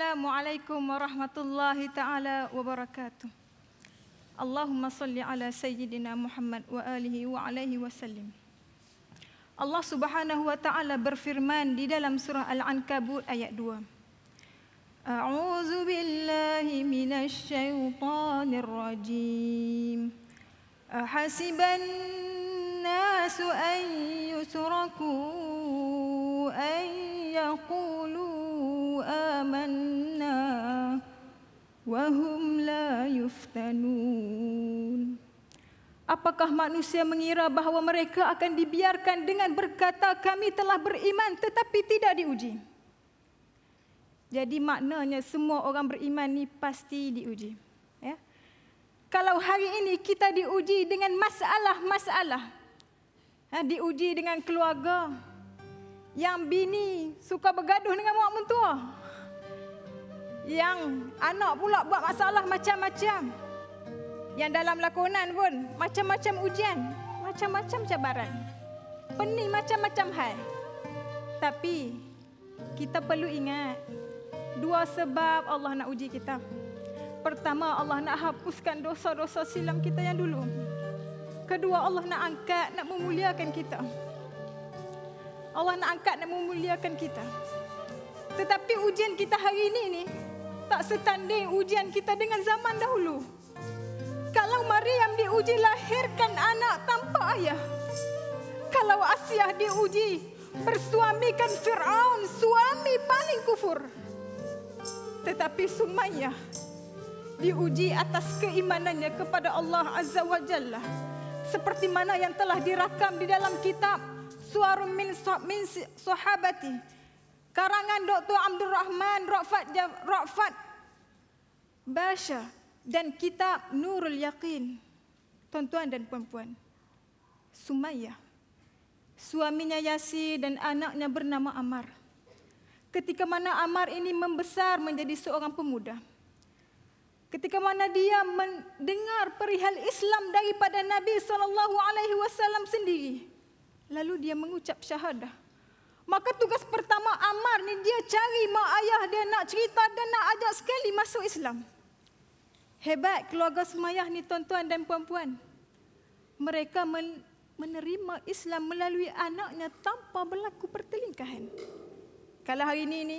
Assalamualaikum warahmatullahi taala wabarakatuh. Allahumma salli ala sayyidina Muhammad wa alihi wa alaihi wasallim. Allah Subhanahu wa taala berfirman di dalam surah Al-Ankabut ayat 2. A'udzu billahi minasy syaithanir rajim. Ahasiban nasu an yutraku an yaqulu wa hum la yuftanun. Apakah manusia mengira bahawa mereka akan dibiarkan dengan berkata kami telah beriman tetapi tidak diuji? Jadi maknanya semua orang beriman ni pasti diuji. Ya? Kalau hari ini kita diuji dengan masalah-masalah, ha, diuji dengan keluarga, yang bini suka bergaduh dengan mak mentua, yang anak pula buat masalah macam-macam, yang dalam lakonan pun macam-macam ujian, macam-macam cabaran. Pening macam-macam hal. Tapi kita perlu ingat dua sebab Allah nak uji kita. Pertama Allah nak hapuskan dosa-dosa silam kita yang dulu. Kedua Allah nak angkat, nak memuliakan kita. Allah nak angkat, nak memuliakan kita. Tetapi ujian kita hari ini ni tak setanding ujian kita dengan zaman dahulu. Kalau Maryam diuji lahirkan anak tanpa ayah. Kalau Asia diuji bersuamikan Fir'aun, suami paling kufur. Tetapi Sumayyah diuji atas keimanannya kepada Allah Azza wa Jalla. Seperti mana yang telah dirakam di dalam kitab Suarun min, min Sahabati. Karangan Dr. Abdul Rahman Rafat, Rafat Basha dan kitab Nurul Yaqin. Tuan-tuan dan puan-puan. Sumayyah. Suaminya Yasir dan anaknya bernama Amar. Ketika mana Amar ini membesar menjadi seorang pemuda. Ketika mana dia mendengar perihal Islam daripada Nabi sallallahu alaihi wasallam sendiri. Lalu dia mengucap syahadah. Maka tugas pertama Amar ni dia cari mak ayah dia nak cerita dan nak ajak sekali masuk Islam. Hebat keluarga Sumayyah ni tuan-tuan dan puan-puan. Mereka men menerima Islam melalui anaknya tanpa berlaku pertelingkahan. Kalau hari ini ni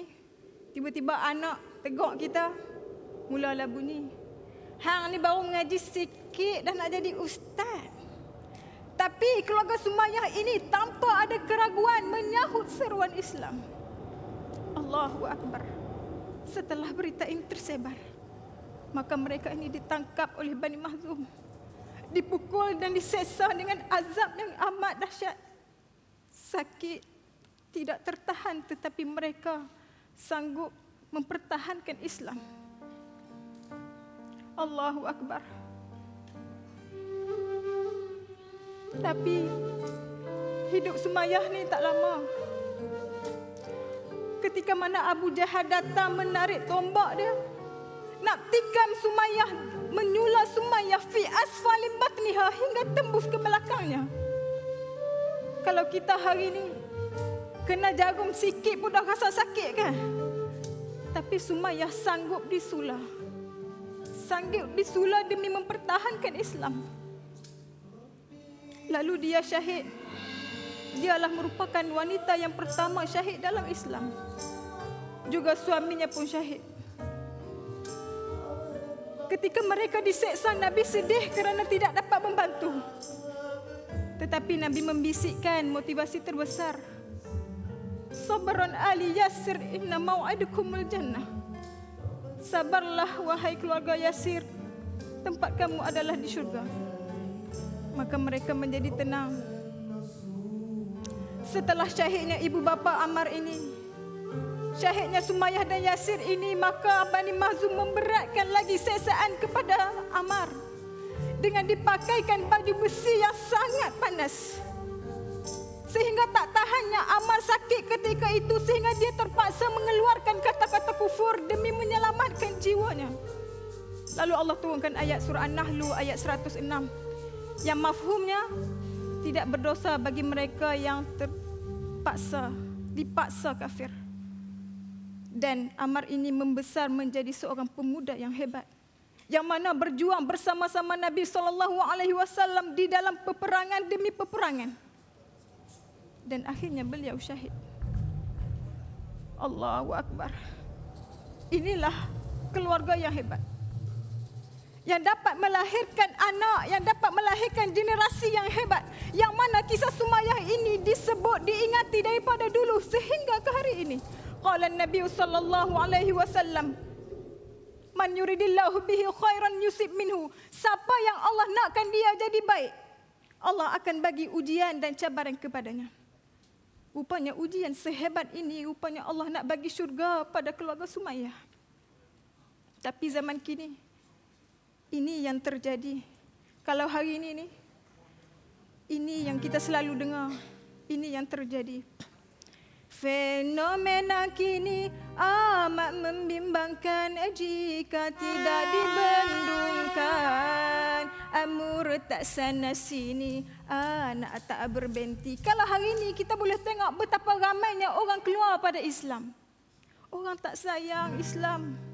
tiba-tiba anak tegak kita mulalah bunyi. Hang ni baru mengaji sikit dah nak jadi ustaz. Tapi keluarga Sumayyah ini tanpa ada keraguan menyahut seruan Islam. Allahu Akbar. Setelah berita ini tersebar, maka mereka ini ditangkap oleh Bani Mahzum. Dipukul dan disesa dengan azab yang amat dahsyat. Sakit tidak tertahan tetapi mereka sanggup mempertahankan Islam. Allahu Akbar. Tapi hidup Sumayyah ni tak lama. Ketika mana Abu Jahal datang menarik tombak dia, nak tikam Sumayyah, menyulah Sumayyah fi asfalim batniha hingga tembus ke belakangnya. Kalau kita hari ini kena jarum sikit pun dah rasa sakit kan? Tapi Sumayyah sanggup disulah. Sanggup disulah demi mempertahankan Islam. Lalu dia syahid. Dialah merupakan wanita yang pertama syahid dalam Islam. Juga suaminya pun syahid. Ketika mereka diseksa, Nabi sedih kerana tidak dapat membantu. Tetapi Nabi membisikkan motivasi terbesar. Sabaran Ali Yasir inna mau'idukumul jannah. Sabarlah wahai keluarga Yasir. Tempat kamu adalah di syurga. Maka mereka menjadi tenang. Setelah syahidnya ibu bapa Ammar ini, syahidnya Sumayyah dan Yasir ini, maka Bani Mahzum memberatkan lagi sesaan kepada Ammar dengan dipakaikan baju besi yang sangat panas. Sehingga tak tahannya Ammar sakit ketika itu sehingga dia terpaksa mengeluarkan kata-kata kufur demi menyelamatkan jiwanya. Lalu Allah turunkan ayat surah An-Nahlu ayat 106 yang mafhumnya tidak berdosa bagi mereka yang terpaksa dipaksa kafir. Dan Amar ini membesar menjadi seorang pemuda yang hebat yang mana berjuang bersama-sama Nabi sallallahu alaihi wasallam di dalam peperangan demi peperangan. Dan akhirnya beliau syahid. Allahu akbar. Inilah keluarga yang hebat. Yang dapat melahirkan anak, yang dapat melahirkan generasi yang hebat. Yang mana kisah Sumayyah ini disebut, diingati daripada dulu sehingga ke hari ini. Qala Nabi sallallahu alaihi wasallam, Man yuridillahu bihi khairan yusib minhu. Siapa yang Allah nakkan dia jadi baik, Allah akan bagi ujian dan cabaran kepadanya. Rupanya ujian sehebat ini, rupanya Allah nak bagi syurga pada keluarga Sumayyah. Tapi zaman kini, ini yang terjadi. Kalau hari ini ni, ini yang kita selalu dengar. Ini yang terjadi. Fenomena kini amat membimbangkan jika tidak dibendungkan. Amur tak sana sini, anak tak berbenti. Kalau hari ini kita boleh tengok betapa ramainya orang keluar pada Islam. Orang tak sayang Islam.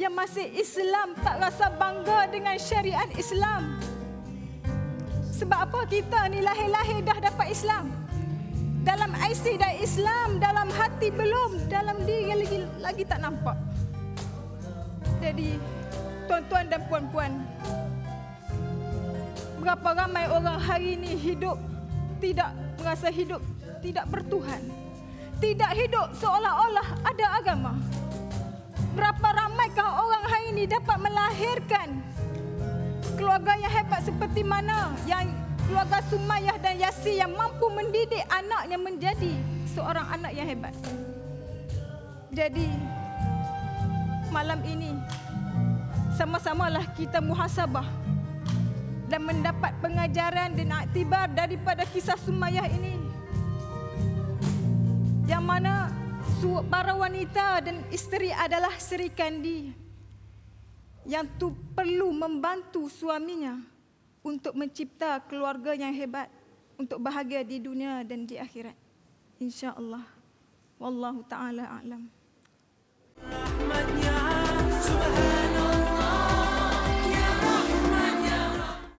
Yang masih Islam tak rasa bangga dengan syariat Islam. Sebab apa kita ni lahir-lahir dah dapat Islam? Dalam IC dah Islam, dalam hati belum, dalam diri lagi lagi tak nampak. Jadi, tuan-tuan dan puan-puan, berapa ramai orang hari ini hidup tidak merasa hidup tidak bertuhan. Tidak hidup seolah-olah ada agama. Berapa ramaikah orang hari ini dapat melahirkan keluarga yang hebat seperti mana yang keluarga Sumayyah dan Yasir yang mampu mendidik anaknya menjadi seorang anak yang hebat. Jadi malam ini sama-samalah kita muhasabah dan mendapat pengajaran dan aktibar daripada kisah Sumayyah ini. Yang mana para wanita dan isteri adalah Seri Kandi yang tu perlu membantu suaminya untuk mencipta keluarga yang hebat untuk bahagia di dunia dan di akhirat. Insya-Allah. Wallahu taala a'lam. Rahmatnya Subhan